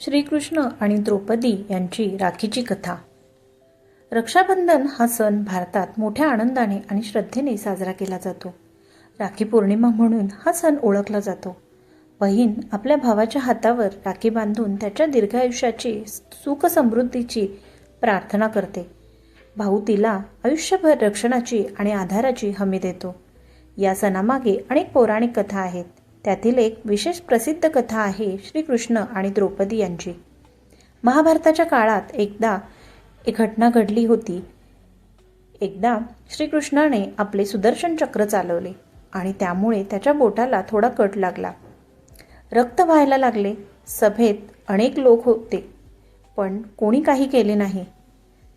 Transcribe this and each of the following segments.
श्रीकृष्ण आणि द्रौपदी यांची राखीची कथा. रक्षाबंधन हा सण भारतात मोठ्या आनंदाने आणि श्रद्धेने साजरा केला जातो. राखी पौर्णिमा म्हणून हा सण ओळखला जातो. बहीण आपल्या भावाच्या हातावर राखी बांधून त्याच्या दीर्घायुष्याची सुख समृद्धीची प्रार्थना करते. भाऊ तिला आयुष्यभर रक्षणाची आणि आधाराची हमी देतो. या सणामागे अनेक पौराणिक कथा आहेत. त्यातील एक विशेष प्रसिद्ध कथा आहे श्रीकृष्ण आणि द्रौपदी यांची. महाभारताच्या काळात एकदा एक घटना घडली होती. एकदा श्रीकृष्णाने आपले सुदर्शन चक्र चालवले आणि त्यामुळे त्याच्या बोटाला थोडा कट लागला. रक्त व्हायला लागले. सभेत अनेक लोक होते पण कोणी काही केले नाही.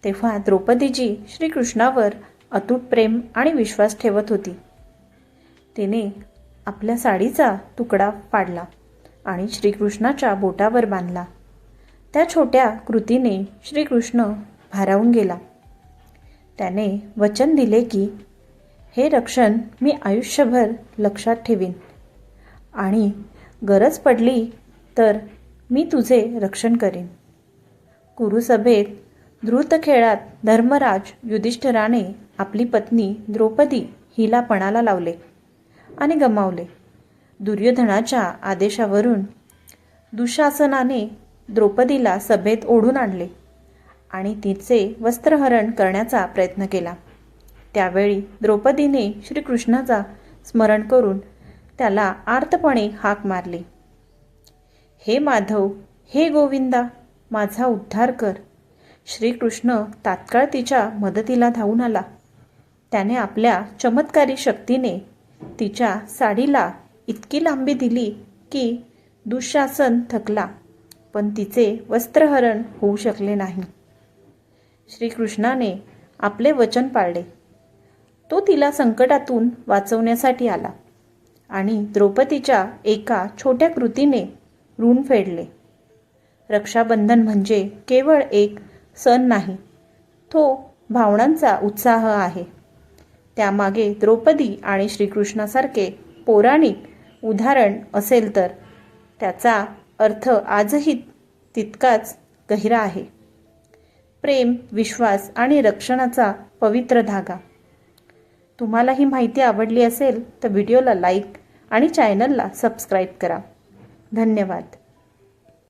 तेव्हा द्रौपदीजी श्रीकृष्णावर अतूट प्रेम आणि विश्वास ठेवत होती. तिने आपल्या साडीचा तुकडा पाडला आणि श्रीकृष्णाच्या बोटावर बांधला. त्या छोट्या कृतीने श्रीकृष्ण भारावून गेला. त्याने वचन दिले की हे रक्षण मी आयुष्यभर लक्षात ठेवीन. आणि गरज पडली तर मी तुझे रक्षण करीन. कुरुसभेत द्रुत खेळात धर्मराज युधिष्ठिराने आपली पत्नी द्रौपदी हिला पणाला लावले. आणि गमावले. दुर्योधनाच्या आदेशावरून दुःशासनाने द्रौपदीला सभेत ओढून आणले आणि तिचे वस्त्रहरण करण्याचा प्रयत्न केला. त्यावेळी द्रौपदीने श्रीकृष्णाचा स्मरण करून त्याला आर्तपणे हाक मारली. हे माधव हे गोविंदा माझा उद्धार कर. श्रीकृष्ण तात्काळ तिच्या मदतीला धावून आला. त्याने आपल्या चमत्कारी शक्तीने तिच्या साडीला इतकी लांबी दिली की दुःशासन थकला पण तिचे वस्त्रहरण होऊ शकले नाही. श्रीकृष्णाने आपले वचन पाळले. तो तिला संकटातून वाचवण्यासाठी आला आणि द्रौपदीच्या एका छोट्या कृतीने ऋण फेडले. रक्षाबंधन म्हणजे केवळ एक सण नाही तो भावनांचा उत्साह आहे. त्यामागे द्रौपदी आणि श्रीकृष्णासारखे पौराणिक उदाहरण असेल तर त्याचा अर्थ आजही तितकाच गहिरा आहे. प्रेम विश्वास आणि रक्षणाचा पवित्र धागा. तुम्हाला ही माहिती आवडली असेल तर व्हिडिओला लाईक आणि चॅनलला सबस्क्राईब करा. धन्यवाद.